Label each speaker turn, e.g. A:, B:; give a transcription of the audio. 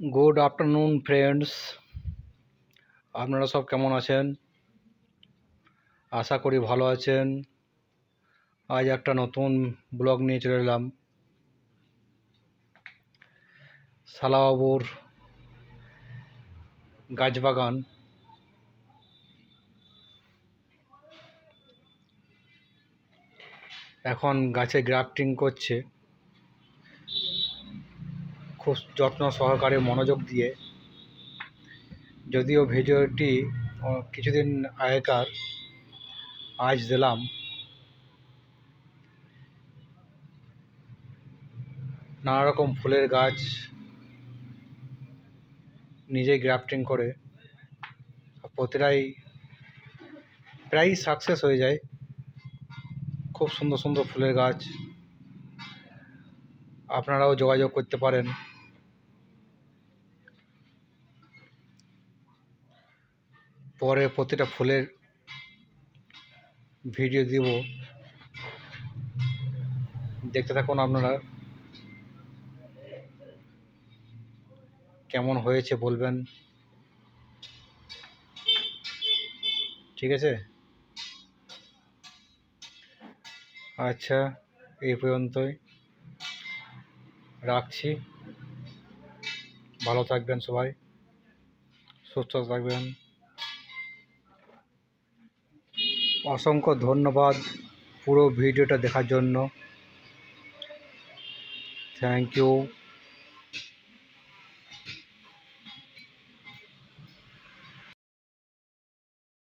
A: Good afternoon friends আপনারা সব কেমন আছেন? আশা করি ভালো আছেন। আজ একটা নতুন ব্লগ নিয়ে চলে এলাম। শালাবাবুর গাছবাগান। এখন গাছে গ্রাফটিং করছে। খুব যত্ন সহকারে মনোযোগ দিয়ে যদিও ভিডিওটি কিছুদিন আগেকার, আজ দিলাম। নানা রকম ফুলের গাছ নিজেই গ্রাফটিং করে প্রতিটাই প্রায় সাকসেস হয়ে যায়। খুব সুন্দর সুন্দর ফুলের গাছ। আপনারাও যোগাযোগ করতে পারেন। পরে প্রতিটা ফুলের ভিডিও দিব। দেখতে থাকুন আপনারা। কেমন হয়েছে বলবেন। ঠিক আছে? আচ্ছা এই পর্যন্তই। রাখছি। ভালো থাকবেন সবাই। সুস্থ থাকবেন। অসংখ্য ধন্যবাদ পুরো ভিডিওটা দেখার জন্য। Thank you